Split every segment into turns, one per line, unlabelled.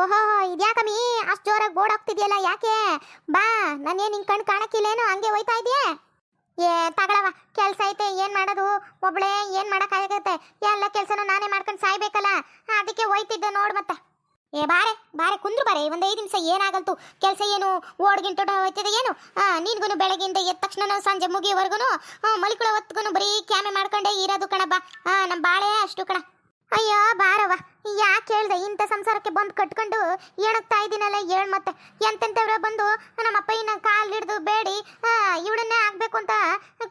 ಓಹೋ, ಇದ್ಯಾಕಮ್ಮಿ? ಅಷ್ಟು ಜೋರಾಗಿ ಬೋರ್ಡ್ ಹೋಗ್ತಿದ್ಯಲ್ಲ ಯಾಕೆ? ಬಾ, ನಾನೇನು ಹಿಂಗೆ ಕಣ್ ಕಾಣಕ್ಕಿಲ್ಲೇನು, ಹಂಗೆ ಹೋಯ್ತಾ ಇದೆಯೇ? ಏ, ತಗಳವ, ಕೆಲಸ ಐತೆ, ಏನು ಮಾಡೋದು? ಒಬ್ಳೆ ಏನು ಮಾಡಕ್ಕಾಗತ್ತೆ ಎಲ್ಲ ಕೆಲ್ಸನೂ ನಾನೇ ಮಾಡ್ಕೊಂಡು ಸಾಯ್ಬೇಕಲ್ಲ? ಅದಕ್ಕೆ ಹೋಯ್ತಿದ್ದೆ ನೋಡು ಮತ್ತೆ. ಏ, ಬಾರೆ ಬಾರೆ, ಕುಂದ್ರು ಬಾರೆ, ಒಂದು ಐದು ನಿಮಿಷ ಏನಾಗಲ್ತು? ಕೆಲಸ ಏನು? ಓಡ್ಗಿಂಟು ಹೋಯ್ತಿದೆ ಏನು? ಆ ನಿನ್ಗುನು ಬೆಳಗಿಂದ ಎದ್ದ ತಕ್ಷಣ ಸಂಜೆ ಮುಗಿಯವರೆಗೂ ಮಲಿಕುಳ ಹೊತ್ಗುನು ಬರೀ ಕ್ಯಾಮೆ ಮಾಡ್ಕೊಂಡೇ ಇರೋದು ಕಣಬ್ಬ ನಮ್ಮ ಬಾಳೆ ಅಷ್ಟು ಕಣ. ಅಯ್ಯೋ, ಬಾರವ್ವ. ಯಾಕೆ ಹೇಳ್ದೆ? ಇಂಥ ಸಂಸಾರಕ್ಕೆ ಬಂದು ಕಟ್ಕೊಂಡು ಏಣಕ್ತಾ ಇದ್ದೀನಲ್ಲ ಹೇಳ್ ಮತ್ತೆ. ಎಂತೆಂಥವ್ರ ಬಂದು ನಮ್ಮ ಅಪ್ಪಯ್ಯನ ಕಾಲು ಹಿಡ್ದು ಬೇಡಿ ಇವಳನ್ನೇ ಆಗ್ಬೇಕು ಅಂತ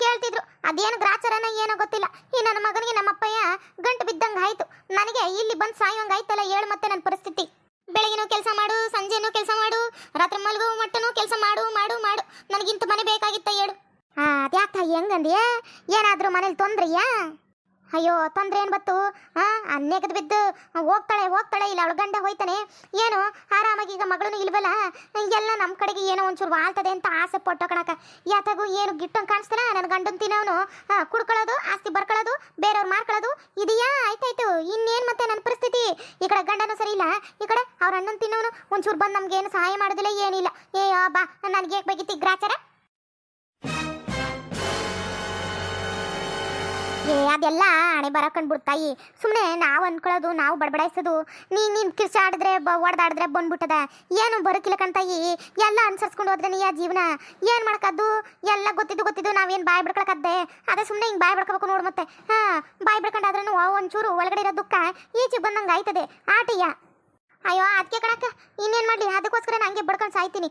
ಕೇಳ್ತಿದ್ರು. ಅದೇನು ಗ್ರಾಚಾರನ ಏನೋ ಗೊತ್ತಿಲ್ಲ. ಈ ನನ್ನ ಮಗನಿಗೆ ನಮ್ಮ ಅಪ್ಪಯ್ಯ ಗಂಟು ಬಿದ್ದಂಗೆ ಆಯ್ತು. ನನಗೆ ಇಲ್ಲಿ ಬಂದು ಸಾಯುವಂಗೆ ಆಯ್ತಲ್ಲ ಹೇಳ್ ಮತ್ತೆ ನನ್ನ ಪರಿಸ್ಥಿತಿ. ಬೆಳಗಿನೂ ಕೆಲಸ ಮಾಡು, ಸಂಜೆನೂ ಕೆಲಸ ಮಾಡು, ರಾತ್ರಿ ಮಲಗು ಮಟ್ಟನೂ ಕೆಲಸ ಮಾಡು ಮಾಡು ಮಾಡು. ನನಗಿಂತ ಮನೆ ಬೇಕಾಗಿತ್ತ ಹೇಳು. ಹಾ ಅದ್ಯಾಕ ಹೆಂಗಂದ್ಯಾ ಏನಾದ್ರೂ ಮನೇಲಿ ತೊಂದ್ರೆಯಾ? ಅಯ್ಯೋ, ತೊಂದ್ರೆ ಏನ್ ಬತ್ತು ಹಾ ನೆಗದು ಬಿದ್ದು ಹೋಗ್ತಾಳೆ ಹೋಗ್ತಾಳೆ, ಇಲ್ಲ ಅವಳ ಗಂಡ ಹೋಯ್ತಾನೆ. ಏನು, ಆರಾಮಾಗಿ ಈಗ ಮಗಳೂ ಇಲ್ವಲ್ಲ? ಎಲ್ಲ ನಮ್ಮ ಕಡೆಗೆ ಏನೋ ಒಂಚೂರು ವಾಳ್ತದೆ ಅಂತ ಆಸೆ ಪಟ್ಟು ಕಣಕ ಯಾತಾಗೂ ಏನು ಗಿಟ್ಟಂಗೆ ಕಾಣಿಸ್ತಾನೆ? ನನ್ನ ಗಂಡನ್ ತಿನ್ನೋನು. ಕುಡ್ಕೊಳ್ಳೋದು, ಆಸ್ತಿ ಬರ್ಕೊಳ್ಳೋದು, ಬೇರೆಯವ್ರು ಮಾರ್ಕೊಳ್ಳೋದು, ಇದೆಯಾ? ಆಯ್ತಾಯ್ತು. ಇನ್ನೇನು ಮತ್ತೆ ನನ್ನ ಪರಿಸ್ಥಿತಿ? ಈ ಕಡೆ ಗಂಡನೂ ಸರಿ ಇಲ್ಲ. ಈ ಕಡೆ ಅವ್ರ ಅಣ್ಣನ್ ತಿನ್ನೋನು. ಒಂಚೂರು ಬಂದು ನಮ್ಗೆ ಏನು ಸಹಾಯ ಮಾಡೋದಿಲ್ಲ, ಏನಿಲ್ಲ. ಏ ಬಾ. ನನಗೆ ಬೇಕಿತ್ತು ಗ್ರಾಚಾರ? ಏ, ಅದೆಲ್ಲ ಹಣೆ ಬರ ಬಿಡ್ತಾಯಿ ಸುಮ್ಮನೆ ನಾವು ಅನ್ಕೊಳ್ಳೋದು, ನಾವು ಬಡಬಡಾಯಿಸೋದು. ನೀ ನೀನು ಕಿರ್ಚಾಡಿದ್ರೆ ಬ ಒಡ್ದಾಡಿದ್ರೆ ಬಂದ್ಬಿಟ್ಟದ. ಏನು ಬರೋಕಿಲ್ಲ ಕಣ್ತಾಯಿ ಎಲ್ಲ ಅನುಸರಿಸ್ಕೊಂಡು ಹೋದ್ರೆ ನೀ ಆ ಜೀವನ. ಏನು ಮಾಡಕ್ಕದ್ದು? ಎಲ್ಲ ಗೊತ್ತಿದ್ದು ಗೊತ್ತಿದ್ದು. ನಾವೇನು ಬಾಯ್ ಬಿಡ್ಕೊಳಕದ್ದೆ ಅದೇ ಸುಮ್ಮನೆ ಹಿಂಗೆ ಬಾಯ್ ಬಿಡ್ಕೋಬೇಕು ನೋಡು ಮತ್ತೆ. ಹಾಂ, ಬಾಯ್ ಬಿಡ್ಕೊಂಡಾದ್ರೂ ಒಂಚೂರು ಒಳಗಡೆ ಇರೋ ದುಃಖ ಈಚೆಗೆ ಬಂದಂಗೆ ಆಯ್ತದೆ. ಆಟಿಯ. ಅಯ್ಯೋ ಅದಕ್ಕೆ ಕಣಕ್ಕ, ಇನ್ನೇನು ಮಾಡಲಿ? ಅದಕ್ಕೋಸ್ಕರ ನನಗೆ ಬಡ್ಕೊಂಡು ಸಾಯ್ತೀನಿ.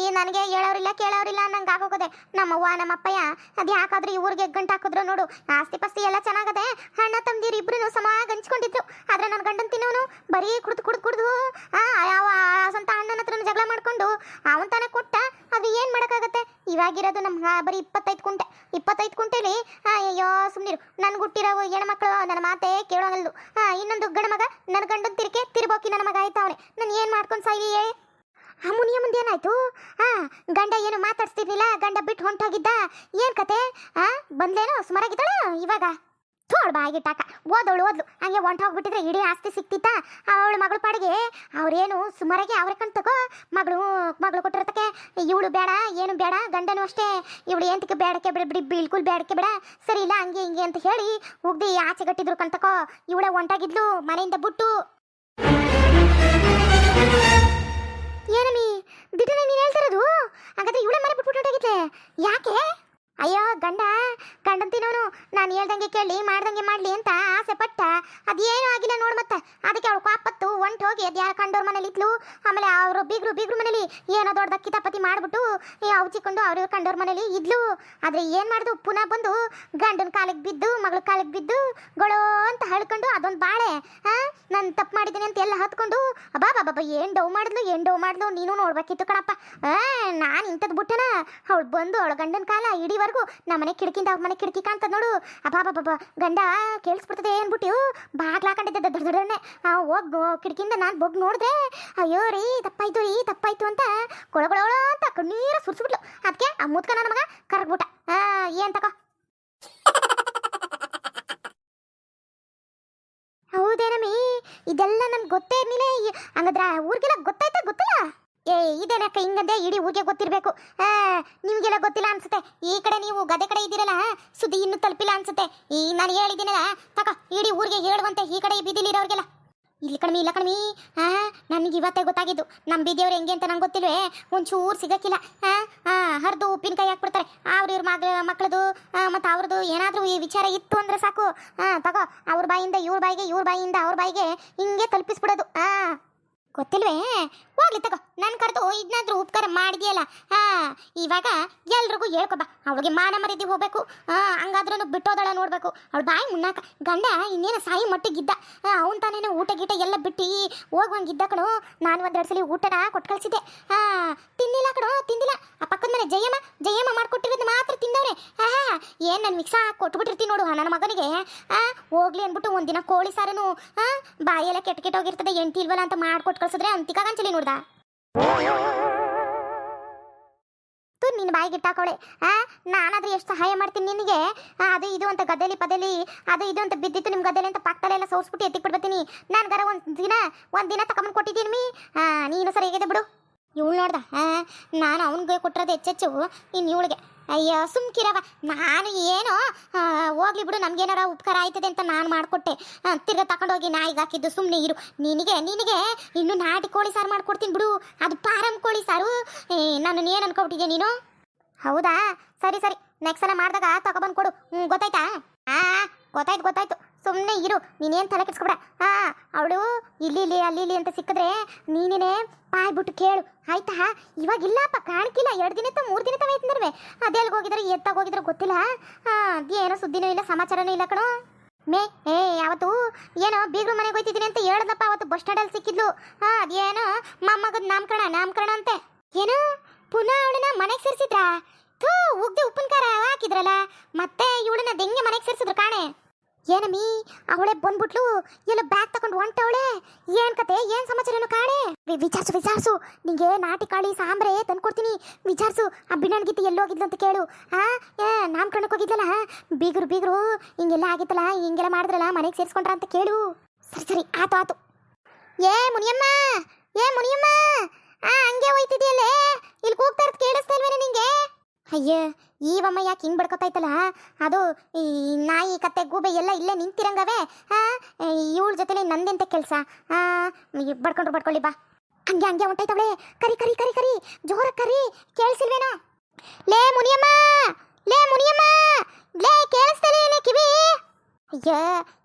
ಈ ನನಗೆ ಹೇಳೋರಿಲ್ಲ, ಕೇಳೋರಿಲ್ಲ ನಂಗೆ ಆಗೋಗದೆ ನಮ್ಮವ್ವ ನಮ್ಮಪ್ಪಯ್ಯ ಅದು ಯಾಕಾದ್ರೂ ಈ ಊರಿಗೆ ಗಂಟು ಹಾಕಿದ್ರು ನೋಡು. ಆಸ್ತಿ ಪಾಸ್ತಿ ಎಲ್ಲ ಚೆನ್ನಾಗದೆ ಅಣ್ಣ ತಮ್ಮದಿರು ಇಬ್ಬರೂ ಸಮಾಗ ಹಂಚ್ಕೊಂಡಿದ್ರು. ಆದರೆ ನನ್ನ ಗಂಡನ ತಿನ್ನೋನು ಬರೀ ಕುಡ್ದು ಕುಡ್ದು ಕುಡ್ದು ಯಾವ ಸ್ವಂತ ಅಣ್ಣನ ಹತ್ರ ಜಗಳ ಮಾಡ್ಕೊಂಡು ಅವನ್ ತಾನೇ ಕೊಟ್ಟ, ಅದು ಏನು ಮಾಡೋಕ್ಕಾಗತ್ತೆ? ಇವಾಗಿರೋದು ನಮ್ಮ ಬರೀ ಇಪ್ಪತ್ತೈದು ಕುಂಟೆ. ಇಪ್ಪತ್ತೈದು ಕುಂಟೆಲಿ ಅಯ್ಯೋ ಸುಮ್ಮನಿರು ನನ್ಗೆ ಹುಟ್ಟಿರೋ ಹೆಣ್ಮಕ್ಳು, ನನ್ನ ಮಾತೇ ಕೇಳೋಂಗಲ್ದು ಇನ್ನೊಂದು ಗಂಡ ಮಗ ನನ್ನ ಗಂಡನ ತಿರ್ಕೆ ತಿರ್ಬೋಕಿ ನನ್ನ ಮಗ ಆಯ್ತಾವನೆ ನಾನು ಏನು ಮಾಡ್ಕೊಂಡು ಸಾಯಿ ಆ ಮುಂದೆ ಏನಾಯ್ತು? ಹಾ ಗಂಡ ಏನು ಮಾತಾಡ್ಸ್ತಿರ್ಲಿಲ್ಲ? ಗಂಡ ಬಿಟ್ಟು ಹೊಂಟೋಗಿದ್ದ? ಏನ್ ಕತೆ? ಆ, ಬಂದ್ಲೇನೋ ಸುಮಾರಾಗಿದ್ದಾಳ ಇವಾಗ? ಥೋಳ್ ಬಾಯಿಗಿಟ್ಟಾಕ ಓದೋಳು ಓದ್ಲು. ಹಂಗೆ ಹೊಂಟೋಗ್ಬಿಟ್ಟಿದ್ರೆ ಇಡೀ ಆಸ್ತಿ ಸಿಕ್ತಿತ್ತ? ಅವಳ ಮಗಳು ಪಾಡಿಗೆ? ಅವ್ರೇನು ಸುಮಾರಾಗಿ ಅವ್ರೆ ಕಣ್ ತಗೋ? ಮಗಳು ಮಗಳು ಕೊಟ್ಟಿರತಕ್ಕೆ ಇವಳು ಬೇಡ, ಏನು ಬೇಡ, ಗಂಡನು ಅಷ್ಟೇ. ಇವಳು ಎಂತಕ್ಕೆ ಬೇಡಕ್ಕೆ ಬಿಡ, ಬಿಡಿ ಬಿಲ್ಕುಲ್ ಬೇಡಕ್ಕೆ ಬೇಡ. ಸರಿ ಇಲ್ಲ, ಹಂಗೆ ಹಿಂಗೆ ಅಂತ ಹೇಳಿ ಉಗ್ದಿ ಆಚೆ ಗಟ್ಟಿದ್ರು ಕಣ್ತಕೋ ಇವಳೆ ಒಂಟಾಗಿದ್ಲು ಮನೆಯಿಂದ ಬಿಟ್ಟು. ಏನೋ ದೊಡ್ಡ ತಪ್ಪತಿ ಮಾಡ್ಬಿಟ್ಟು ಅವಚಿಕೊಂಡು ಅವ್ರ ಕಂಡವ್ರ ಮನೇಲಿ ಇದ್ಲು. ಆದ್ರೆ ಏನ್ ಮಾಡ್ದು? ಪುನಃ ಬಂದು ಗಂಡನ ಕಾಲಿಗೆ ಬಿದ್ದು, ಮಗಳ ಕಾಲಿಗೆ ಬಿದ್ದು, ಗೊಳೋ ಅಂತ ಹೇಳ್ಕೊಂಡು ಅದೊಂದು ಬಾಳೆ, ಆ, ನಾನು ತಪ್ಪು ಮಾಡಿದ್ದೀನಿ ಅಂತ ಎಲ್ಲ ಹತ್ಕೊಂಡು, ಅಬ್ಬಾ ಬಾಬಾ ಏನ್ ಡವ್ ಮಾಡಿದ್ಲು, ಏನ್ ಡೌ ಮಾಡಿದ್ಲು, ನೀನು ನೋಡ್ಬೇಕಿತ್ತು ಕಣಪ್ಪ. ನಾನು ಇಂಥದ್ದು ಬಿಟ್ಟನ ಅವಳು ಬಂದು ಅವಳ ಗಂಡನ ಕಾಲ ಇಡೀವರೆಗೂ ನಮ್ಮ ಮನೆ ಕಿಡಕಿಂದ ಅವ್ರ ಮನೆ ಕಿಟಕಿ ಕಾಣ್ತದ ನೋಡು. ಅಬ್ಬಾ ಬಾಬಾ ಗಂಡ ಕೇಳಿಸ್ಬಿಡ್ತದೆ ಏನ್ಬಿಟ್ಟು, ಬಾಗ್ಲ ಹಾಕೊಂಡಿದ್ದೆ ದೊಡ್ಡ ದೊಡ್ಡನೆ. ಹೋಗ್ ಕಿಟಕಿಯಿಂದ ನಾನು ಬೊಗ್ ನೋಡಿದೆ. ಅಯ್ಯೋ ರೀ, ತಪ್ಪಾಯ್ತು ರೀ, ತಪ್ಪಾಯ್ತು ಅಂತ ಕೊಳಗೊಳ ಅಂತ ಕಣ್ಣೀರ ಸುರಿಸ್ಬಿಟ್ಲು. ಅದಕ್ಕೆ ಆ ಮುದ್ಕ ನಮಗ ಮಗ ಕರಗ್ಬಿಟ್ಟ ಏನ್ ತಕೋ? ಹೌದೇನಮ್ಮಿ ಇದೆಲ್ಲ ನನ್ಗೆ ಗೊತ್ತೇ ಇರ್ಲಿಲ್ಲ. ಹಂಗದ್ರ ಊರಿಗೆಲ್ಲ ಗೊತ್ತಾಯ್ತಾ ಗೊತ್ತಿಲ್ಲ? ಏ ಇದೇನಕ್ಕ ಹಿಂಗಂದೆ ಇಡೀ ಊರಿಗೆ ಗೊತ್ತಿರಬೇಕು? ನಿಮ್ಗೆಲ್ಲ ಗೊತ್ತಿಲ್ಲ ಅನ್ಸುತ್ತೆ. ಈ ಕಡೆ ನೀವು ಗದೆ ಕಡೆ ಇದ್ದೀರಲ್ಲ, ಸುದ್ದಿ ಇನ್ನೂ ತಲುಪಿಲ್ಲ ಅನ್ಸುತ್ತೆ. ಈ ನಾನು ಹೇಳಿದ್ದೀನಲ್ಲ, ತಕ, ಇಡೀ ಊರಿಗೆ ಹೇಳುವಂತೆ ಈ ಕಡೆ ಬೀದಿಲಿರೋರ್ಗೆಲ್ಲ. ಇಲ್ಲಿ ಕಣ್ಮಿ, ಇಲ್ಲ ಕಣ್ಮಿ. ಹಾ ನನಗೆ ಇವತ್ತೇ ಗೊತ್ತಾಗಿದ್ದು. ನಮ್ಮ ಬೀದಿಯವ್ರು ಹೆಂಗೆ ಅಂತ ನಂಗೆ ಗೊತ್ತಿಲ್ವೇ? ಒಂಚೂರು ಸಿಗಕ್ಕಿಲ್ಲ. ಹಾ ಹರಿದು ಉಪ್ಪಿನಕಾಯಿ ಹಾಕ್ಬಿಡ್ತಾರೆ. ಅವ್ರ ಇವ್ರ ಮಗ ಮಕ್ಕಳದು ಮತ್ತು ಅವ್ರದ್ದು ಏನಾದರೂ ಈ ವಿಚಾರ ಇತ್ತು ಅಂದ್ರೆ ಸಾಕು. ಹಾಂ ತಗೋ, ಅವ್ರ ಬಾಯಿಂದ, ಇವ್ರ ಬಾಯಿಗೆ, ಇವ್ರ ಬಾಯಿಂದ ಅವ್ರ ಬಾಯಿಗೆ ಹಿಂಗೆ ತಲುಪಿಸ್ಬಿಡೋದು. ಹಾ ಗೊತ್ತಿಲ್ವೇ? ಹೋಗ್ಲಿ ತಗೋ. ನಾನು ಕರೆದು ಇದನ್ನಾದ್ರೂ ಉಪಕಾರ ಮಾಡಿದ್ಯಲ್ಲ. ಹಾ, ಇವಾಗ ಎಲ್ರಿಗೂ ಹೇಳ್ಕೊಬ ಅವಳಿಗೆ ಮಾನ ಮರ್ಯಾದೆ ಹೋಗ್ಬೇಕು. ಹಂಗಾದ್ರೂ ಬಿಟ್ಟೋದಳ ನೋಡ್ಬೇಕು. ಅವಳು ಬಾಯಿ ಮುನ್ನಾಕ. ಗಂಡ ಇನ್ನೇನು ಸಾಯಿ ಮಟ್ಟಿಗಿದ್ದ. ಅವನ್ ತಾನೇನು ಊಟ ಗೀಟ ಎಲ್ಲ ಬಿಟ್ಟು ಹೋಗುವಂಗಿದ್ದ ಕಣೋ. ನಾನು ಒಂದೆರಡು ಸಲ ಊಟನ ಕೊಟ್ಟು ಕಳ್ಸಿದ್ದೆ. ಹಾ, ತಿನ್ನಿಲ್ಲ ಕಣೋ ತಿಂದಿಲ್ಲ ಮಿಕ್ಸ ಕೊಟ್ಬಿಟ್ಟಿರ್ತೀನಿ ನೋಡು ನನ್ನ ಮಗನಿಗೆ. ಹೋಗ್ಲಿ ಅಂದ್ಬಿಟ್ಟು ಒಂದಿನ ಕೋಳಿ ಸಾರನು ಬಾಯಿ ಬಾಯೆಲ್ಲ ಕೆಟ್ಟ ಕೆಟ್ಟೋಗಿರ್ತದೆ ಎಂಟಿ ಇಲ್ವಲ್ಲ ಅಂತ ಮಾಡ್ಕೊಟ್ಟು ಕಳ್ಸಿದ್ರೆ ಅಂತಿಕಾಗಂಚಲಿ ನೋಡ್ದ. ತು ನಿನ್ನ ಬಾಯಿಗೆ ಆ, ನಾನಾದ್ರೆ ಎಷ್ಟು ಸಹಾಯ ಮಾಡ್ತೀನಿ ನಿನಗೆ? ಅದು ಇದು ಅಂತ ಗದ್ದೆಲಿ ಪದಲಿ ಅದು ಇದು ಅಂತ ಬಿದ್ದಿತ್ತು ನಿಮ್ಮ ಗದ್ದೆಲಿ ಅಂತ ಪಕ್ಕದಲ್ಲೆಲ್ಲ ಸೋಸ್ಬಿಟ್ಟು ಎತ್ತಿಕ್ ಬಿಡ್ಬತ್ತೀನಿ ನಾನು ಗರ ಒಂದು ದಿನ ಒಂದು ದಿನ ತಗೊಂಡು ಕೊಟ್ಟಿದ್ದೀನಿ ಮೀ. ನೀನು ಸರಿ ಹೇಗಿದೆ ಬಿಡು. ಇವಳು ನೋಡ್ದ ನಾನು ಅವನಿಗೆ ಕೊಟ್ಟಿರೋದು ಹೆಚ್ಚೆಚ್ಚು ಇನ್ನು ಇವಳಿಗೆ. ಅಯ್ಯೋ ಸುಮ್ಕಿರವ ನಾನು ಏನೋ ಹೋಗ್ಲಿ ಬಿಡು, ನಮ್ಗೇನಾರ ಉಪಕಾರ ಆಯ್ತದೆ ಅಂತ ನಾನು ಮಾಡಿಕೊಟ್ಟೆ. ತಿರ್ಗಾ ತಗೊಂಡೋಗಿ ನಾಯಿಗೆ ಹಾಕಿದ್ದು ಸುಮ್ಮನೆ ಇರು. ನಿನಗೆ ನಿನಗೆ ಇನ್ನು ನಾಟಿ ಕೋಳಿ ಸಾರು ಮಾಡ್ಕೊಡ್ತೀನಿ ಬಿಡು. ಅದು ಪಾರಂ ಕೋಳಿ ಸಾರು. ನಾನು ಏನು ಅನ್ಕೊಬಿಟ್ಟಿದ್ಯಾ ನೀನು? ಹೌದಾ? ಸರಿ ಸರಿ. ನೆಕ್ಸ್ಟ್ ಸಲ ಮಾಡಿದಾಗ ತಗೊಬಂದು ಕೊಡು ಹ್ಞೂ ಗೊತ್ತಾಯ್ತಾ? ಹಾಂ ಗೊತ್ತಾಯ್ತು ಗೊತ್ತಾಯ್ತು. ಸುಮ್ಮನೆ ಇರು, ನೀನೇನು ತಲೆ ಕೆಡ್ಸ್ಕೊಬೇಡ. ಹಾ, ಅವಳು ಇಲ್ಲಿ ಇಲ್ಲಿ, ಅಲ್ಲಿ, ಇಲ್ಲಿ ಅಂತ ಸಿಕ್ಕಿದ್ರೆ ನೀನೇನೆ ಬಾಯ್ಬಿಟ್ಟು ಕೇಳು. ಆಯ್ತಾ? ಇವಾಗ ಇಲ್ಲಪ್ಪ ಕಾಣ್ಕಿಲ್ಲ ಎರಡು ದಿನ ಮೂರು ದಿನ ತವೈತಂದ್ರೆ ಅದೇ ಎಲ್ಲಿಗೆ ಹೋಗಿದ್ರೆ, ಎತ್ತಾಗ ಹೋಗಿದ್ರೆ ಗೊತ್ತಿಲ್ಲ. ಏನೋ ಸುದ್ದಿನೂ ಇಲ್ಲ, ಸಮಾಚಾರನೂ ಇಲ್ಲ ಕಣೋ. ಮೇ, ಏ, ಯಾವತ್ತು? ಏನೋ ಬೀಗ್ರ ಮನೆಗೆ ಹೋಯ್ತಿದ್ದೀನಿ ಅಂತ ಹೇಳ್ದಪ್ಪ, ಅವತ್ತು ಬಸ್ ಸ್ಟ್ಯಾಂಡಲ್ಲಿ ಸಿಕ್ಕಿದ್ಲು. ಹಾ, ಅದೇನೋ ಮೊಮ್ಮಗದ ನಾಮಕರಣ ನಾಮಕರಣ ಅಂತೆ. ಏನೋ? ಪುನಃ ಅವಳನ್ನ ಮನೆಗೆ ಸೇರಿಸಿದ್ರಾ? ಥೂ, ಉಗ್ದೆ ಉಪ್ಪಿನಕಾರ ಹಾಕಿದ್ರಲ್ಲ? ಮತ್ತೆ ಇವಳನ್ನ ದೆಂಗೆ ಮನೆಗೆ ಸೇರಿಸಿದ್ರು ಕಾಣೆ. ಏನಮ್ಮಿ, ಅವಳೆ ಬಂದ್ಬಿಟ್ಲು, ಎಲ್ಲ ಬ್ಯಾಗ್ ತಗೊಂಡು ಹೊಂಟವಳೆ. ಏನ್ ಕತೆ, ಏನ್ ಸಮಾಚಾರನು ವಿ- ವಿಚಾರ್ಸು ವಿಚಾರ್ಸು, ನಿಂಗೆ ನಾಟಿ ಕಾಳಿ ಸಾಂಬ್ರೆ ತಂದ್ಕೊಡ್ತೀನಿ ವಿಚಾರ್ಸು, ಆ ಬಿಣ್ಣನ್ ಗೀತೆ ಎಲ್ಲೋಗಿದ್ಲು ಅಂತ ಕೇಳು. ಹಾ ಏ, ನಾಮಕರಣಕ್ಕೆ ಹೋಗಿದ್ಲಲ್ಲ? ಬೀಗರು ಬೀಗರು, ಹಿಂಗೆಲ್ಲ ಆಗಿತ್ತಲ್ಲ, ಹಿಂಗೆಲ್ಲ ಮಾಡಿದ್ರಲ್ಲ, ಮನೆಗೆ ಸೇರಿಸ್ಕೊಂಡ್ರ ಅಂತ ಕೇಳು. ಸರಿ ಸರಿ, ಆತು ಆತು. ಏ, ಮುನಿಯಮ್ಮ ಏ, ಮುನಿಯಮ್ಮ, ಆ, ಹಂಗೆ ಹೋಯ್ತಿದ್ಯಲ್ಲೇ? ಇಲ್ಲಿ ಕೂಗ್ತಾ ಇರೋದು ಕೇಳಿಸ್ತಾ ನಿಂಗೆ? ಅಯ್ಯ ಈವಮ್ಮ ಯಾಕೆ ಹಿಂಗ್ ಬಡ್ಕೊತೈತಲ್ಲ ಅದು ಈ ನಾಯಿ, ಕತ್ತೆ, ಗೂಬೆ ಎಲ್ಲ ಇಲ್ಲೇ ನಿಂತಿರಂಗವೇ. ಇವಳ ಜೊತೆಲಿ ನಂದೆಂತ ಕೆಲಸ? ಬಡ್ಕೊಂಡ್ರು ಬಡ್ಕೊಳ್ಳಿ ಬಾ. ಹಂಗೆ ಹಂಗೆ ಹೊಂಟೈತವಳೆ ಕರಿ ಕರಿ ಕರಿ ಕರಿ. ಜೋರ ಕರಿ. ಕೇಳಿಸಿಲ್ವೇನೋ? ಲೇ ಮುನಿಯಮ್ಮ ಲೇ ಮುನಿಯಮ್ಮ, ಲೇ ಕೇಳಿಸ್ತಲೇ ಕಿವಿ? ಅಯ್ಯ,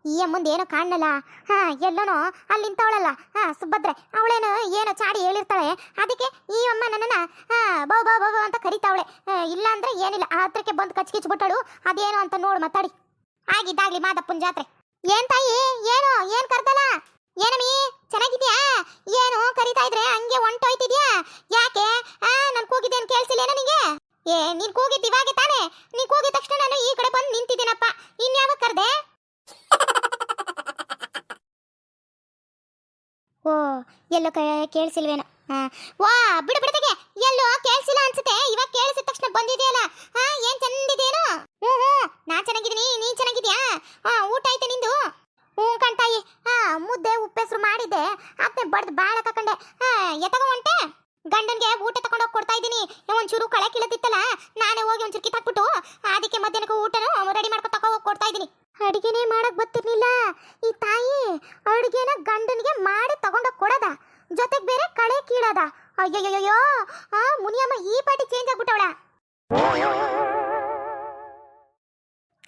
ಈ ಅಮ್ಮಂದು ಏನೋ ಕಾಣಲ್ಲ ಹಾ, ಎಲ್ಲನೋ ಅಲ್ಲಿ ನಿಂತವಳಲ್ಲ. ಹಾ, ಸುಭದ್ರೆ, ಅವಳೇನು ಏನೋ ಚಾಡಿ ಹೇಳಿರ್ತಾಳೆ. ಅದಕ್ಕೆ ಈ ಅಮ್ಮ ನನ್ನನ್ನ ಬೋ, ಬೌ ಬೌ ಅಂತ ಕರಿತಾವಳೆ. ಇಲ್ಲ ಅಂದ್ರೆ ಏನಿಲ್ಲ, ಆ ಹತ್ರಕ್ಕೆ ಬಂದು ಕಚ್ಕಿಚ್ಬಿಟ್ಟಳು ಅದೇನು ಅಂತ ನೋಡು, ಮಾತಾಡಿ. ಆಗಿದ್ದಾಗ್ಲಿ ಮಾದಪ್ಪನ ಜಾತ್ರೆ. ಏನ್ ತಾಯಿ? ಏನು? ಏನ್ ಕರ್ತಲ್ಲ ಏನಮ್ಮಿ? ಚೆನ್ನಾಗಿದ್ಯಾ? ಏನು ಕರಿತಾ ಇದ್ರೆ ಹಂಗೆ ಹೊಂಟೋಯ್ತಿದ್ಯಾ ಯಾಕೆ? ಆ, ನನ್ ಕೂಗಿದ್ದೇನು ಕೇಳಿಸಿಲ್ಲ ನಿನಗೆ ಏ, ನೀನ್ ಕೂಗಿದ್ದು ಇವಾಗೆ ತಾನೇ. ನೀನ್ ಕೂಗಿದ ತಕ್ಷಣ ನಾನು ಈ ಕಡೆ ಬಂದು ನಿಂತಿದ್ದೀನಪ್ಪ. ಇನ್ಯಾವಾಗ ಕರ್ದೆ? ಓ ಎಲ್ಲೋ ಕೇಳಿಸಿಲ್ವೇನೋ. ಹಾ ವಾ ಬಿಡು ಬಿಡತೆಗೆ ಎಲ್ಲೋ ಕೇಳಿಸಿಲ್ಲ ಅನ್ಸುತ್ತೆ ಇವಾಗ ಕೇಳಿಸಿದ ತಕ್ಷಣ ಬಂದಿದೆಯಲ್ಲ ಹಾ ಏನ್ ಚಂದಿದೇನು ಹ್ಞೂ ಹ್ಞೂ ನಾ ಚೆನ್ನಾಗಿದ್ದೀನಿ ನೀನ್ ಚೆನ್ನಾಗಿದ್ಯಾ ಹಾ ಊಟ ಐತೆ ನಿಂದು ಹ್ಞೂ ಕಣ್ತಾಯಿ ಹಾ ಮುದ್ದೆ ಉಪ್ಪೆಸ್ರು ಮಾಡಿದ್ದೆ ಅದನ್ನೇ ಬಡ್ದು ಬಾಳ ತಕೊಂಡೆ ಹಾ ಎತ್ತಗ ಹೊಂಟೆ ಗಂಡನ್ಗೆ ಊಟ ತಗೊಂಡೋಗಿ ಕೊಡ್ತಾ ಇದ್ದೀನಿ ಒಂಚೂರು ಕಳೆ ಕೀಳತಿತ್ತಲ್ಲ ನಾನೇ ಹೋಗಿ ಒಂಚೂರು ಕಿತ್ತಾಕ್ಬಿಟ್ಟು ಅದಕ್ಕೆ ಮಧ್ಯಾಹ್ನಕ್ಕೆ ಊಟನು ರೆಡಿ ಮಾಡ್ಕೊ ತಗೋ ಹೋಗಿ ಕೊಡ್ತಾ ಇದ್ದೀನಿ ಅಡಿಗೆನೇ ಮಾಡಕ್ ಗೊತ್ತಿರ್ಲಿಲ್ಲ ಈ ತಾಯಿ ಅಡುಗೆನ ಗಂಡನಿಗೆ ಮಾಡಿ ತಗೊಂಡೋಗಿ ಕೊಡದ ಜೊತೆಗೆ ಬೇರೆ ಕಳೆ ಕೀಳದ ಅಯ್ಯಯ್ಯೋ ಆ ಮುನಿಯಮ್ಮ ಈ ಪಾಟಿ ಚೇಂಜ್ ಆಗ್ಬಿಟ್ಟವಳ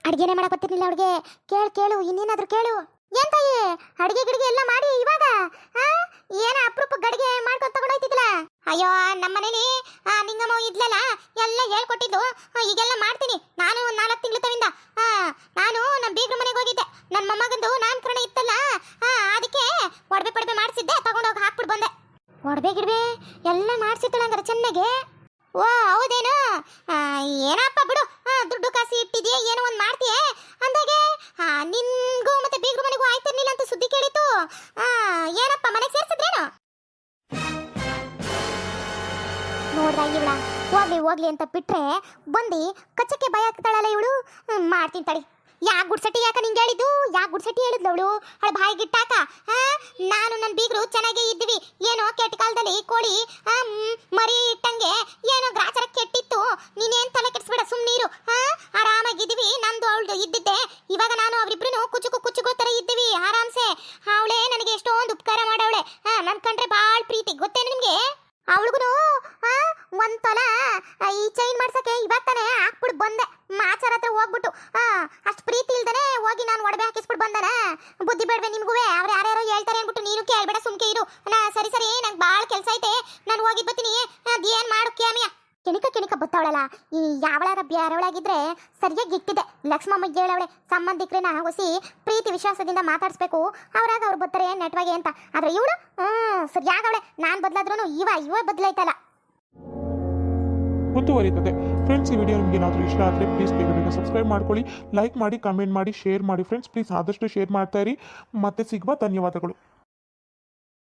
ಅಡ್ಗೆನೆ ಮಾಡಕ್ ಗೊತ್ತಿರ್ಲಿಲ್ಲ ಅವ್ಳಿಗೆ ಕೇಳು ಕೇಳು, ಇನ್ನೇನಾದ್ರೂ ಕೇಳು. ಏನ್ ಅಡಿಗೆ ಗಿಡಿಗೆ ಎಲ್ಲ ಮಾಡಿ ಇವಾಗ? ಏನ ಅಪರೂಪ ಗಡಿಗೆ ಮಾಡ್ಕೊಂಡು ತಗೊಂಡೋಯ್ತಿದ್ಲ ಅಯ್ಯೋ ನಮ್ಮನೇಲಿ ಆ, ನಿಂಗಮ್ಮ ಇದ್ಲಲ್ಲ, ಎಲ್ಲ ಹೇಳ್ಕೊಟ್ಟಿದ್ದು. ಈಗೆಲ್ಲ ಮಾಡ್ತೀನಿ. ನಾನು ಒಂದು ನಾಲ್ಕು ತಿಂಗಳ ತವಿಂದ. ನಾನು ನಮ್ಮ ಬೀಗ್ರ ಮನೆಗೆ ಹೋಗಿದ್ದೆ. ನನ್ನ ಮೊಮ್ಮಗಂದು ನಾಮಕರಣ ಇತ್ತಲ್ಲ? ಅದಕ್ಕೆ ಒಡವೆ ಪಡವೆ ಮಾಡಿಸಿದ್ದೆ. ತಗೊಂಡೋಗಿ ಹಾಕ್ಬಿಟ್ಟು ಬಂದೆ. ಒಡವೆ, ಗಿಡವೆ ಎಲ್ಲ ಮಾಡಿಸಿದ್ದಳ ಹಂಗಾರೆ ಚೆನ್ನಾಗೆ. ಓ ಹೌದೇನು? ಏನಪ್ಪ ಬಿಡು. ದುಡ್ಡು ಕಾಸಿ ಇಟ್ಟಿದ್ಯಾ ಏನೋ ಒಂದು ಮಾಡ್ತೀಯ? ಅಂದಾಗೆ ನಿನ್ಗೂ ಮತ್ತೆ ಬೀಗ್ರ ಮನೆಗೂ ಆಯ್ತಿರ್ಲಿಲ್ಲ ಅಂತ ಸುದ್ದಿ ಕೇಳಿತು ಆ, ಏನಪ್ಪ ಮನೆಗೆ ಸೇರ್ಸಿದ್ರೇನು? ನೋಡ್ದ ಇವಳ ಹೋಗ್ಲಿ ಹೋಗ್ಲಿ ಅಂತ ಬಿಟ್ರೆ ಬಂದು ಕಚ್ಚಕ್ಕೆ ಭಯ ಆಗ್ತಾಳಲ್ಲ ಇವಳು. ಮಾಡ್ತೀನಿ ತಡಿ. ಯಾ ಗುಡ್ಸಟ್ಟಿ ಯಾಕ ನಿಂಗೆ ಹೇಳಿದ್ದು? ಯಾ ಗುಡ್ಸಟ್ಟಿ ಹೇಳಿದ್ಲು ಅವಳು? ಅವಳ ಬಾಯಿ ಗಿಟ್ಟಾಕ? ನಾನು ನನ್ನ ಬೀಗರು ಚೆನ್ನಾಗೇ ಇದ್ವಿ. ಏನೋ ಕೆಟ್ಟ ಕಾಲದಲ್ಲಿ ಕೋಳಿ ಮರಿ ಇಟ್ಟಂಗೆ ಏನೋ ಗ್ರಾಚಾರ ಕೆಟ್ಟಿತ್ತು. ನೀನೇನ್ ತಲೆ ಕೆಡಿಸ್ಬೇಡ ಸುಮ್ಮನೀರು ಆರಾಮಾಗಿದ್ದೀವಿ ನಂದು ಅವಳು ಇದ್ದಿದ್ದೆ. ಇವಾಗ ನಾನು ಅವರಿಬ್ರು ಕುಚುಕು ಕುಚುಕೋ ತರ ಇದ್ದೀವಿ, ಆರಾಮ್ಸೆ. ಅವಳೇ ನನಗೆ ಎಷ್ಟೊಂದು ಉಪಕಾರ ಮಾಡವಳೆ. ನನ್ನ ಕಂಡ್ರೆ ಭಾಳ ಪ್ರೀತಿ. ಗೊತ್ತೇನು ನಿಮ್ಗೆ? ಅವಳಿಗೂ ಒಂದ್ ತೊಲ ಈ ಚೈನ್ ಮಾಡ್ಸಕ್ಕೆ ಇವಾಗ ತಾನೇ ಹಾಕ್ಬಿಟ್ಟು ಬಂದೆ. ಮಾಚಾರ ಹತ್ರ ಹೋಗ್ಬಿಟ್ಟು ಅಷ್ಟ್ ಹೋಗಿ ನಾನು ಒಡವೆ ಹಾಕಿಸ್ಬಿಟ್ಟು ಬಂದನ? ಬುದ್ಧಿ ಬೇಡವೆ ನಿಮ್ಗೂ ಅವ್ರು ಯಾರ್ಯಾರೋ ಹೇಳ್ತಾರೆ ಅನ್ಬಿಟ್ಟು ನೀನು ಕೇಳ್ಬೇಡ ಸುಮ್ಕೆ ಇರು. ನಾ ಸರಿ ಸರಿ, ನಂಗೆ ಭಾಳ ಕೆಲಸ ಐತೆ. ನಾನು ಹೋಗಿ ಬರ್ತೀನಿ. ಅದೇನ್ ಮಾಡು ಕ್ಯಾಮಿಯ ಕೆಣಿಕ ಕೆಣಿಕ ಬತ್ತವಳಲ್ಲ. ಈ ಯಾವಳಾರ ಬ್ಯಾರವಳಾಗಿದ್ರೆ ಸರಿಯಾಗಿ ಇಟ್ಟಿದೆ ಲಕ್ಷ್ಮಮ್ಮ ಹೇಳವಳೆ ಸಂಬಂಧಿಕರನ್ನ ಹೊಸಿ ಪ್ರೀತಿ ವಿಶ್ವಾಸದಿಂದ ಮಾತಾಡಿಸ್ಬೇಕು. ಅವ್ರಾಗ ಅವ್ರು ಬರ್ತಾರೆ ನೆಟ್ವಾಗಿ ಅಂತ. ಆದ್ರೆ ಇವಳು ಹ್ಞೂ ಸರಿಯಾಗವಳೆ ನಾನು ಬದಲಾದ್ರೂ ಇವ ಇವ ಬದಲಾಯ್ತಲ್ಲ.
ಮುಂದುವರಿತದೆ ಫ್ರೆಂಡ್ಸ್ ಈ ವಿಡಿಯೋ ನಿಮಗೆ ಏನಾದರೂ ಇಷ್ಟ ಆದರೆ ಪ್ಲೀಸ್ ಬೇಗ ಬೇಗ ಸಬ್ಸ್ಕ್ರೈಬ್ ಮಾಡ್ಕೊಳ್ಳಿ ಲೈಕ್ ಮಾಡಿ ಕಮೆಂಟ್ ಮಾಡಿ ಶೇರ್ ಮಾಡಿ. ಫ್ರೆಂಡ್ಸ್ ಪ್ಲೀಸ್ ಆದಷ್ಟು ಶೇರ್ ಮಾಡ್ತಾ ಇರಿ. ಮತ್ತೆ ಸಿಗುವ ಧನ್ಯವಾದಗಳು.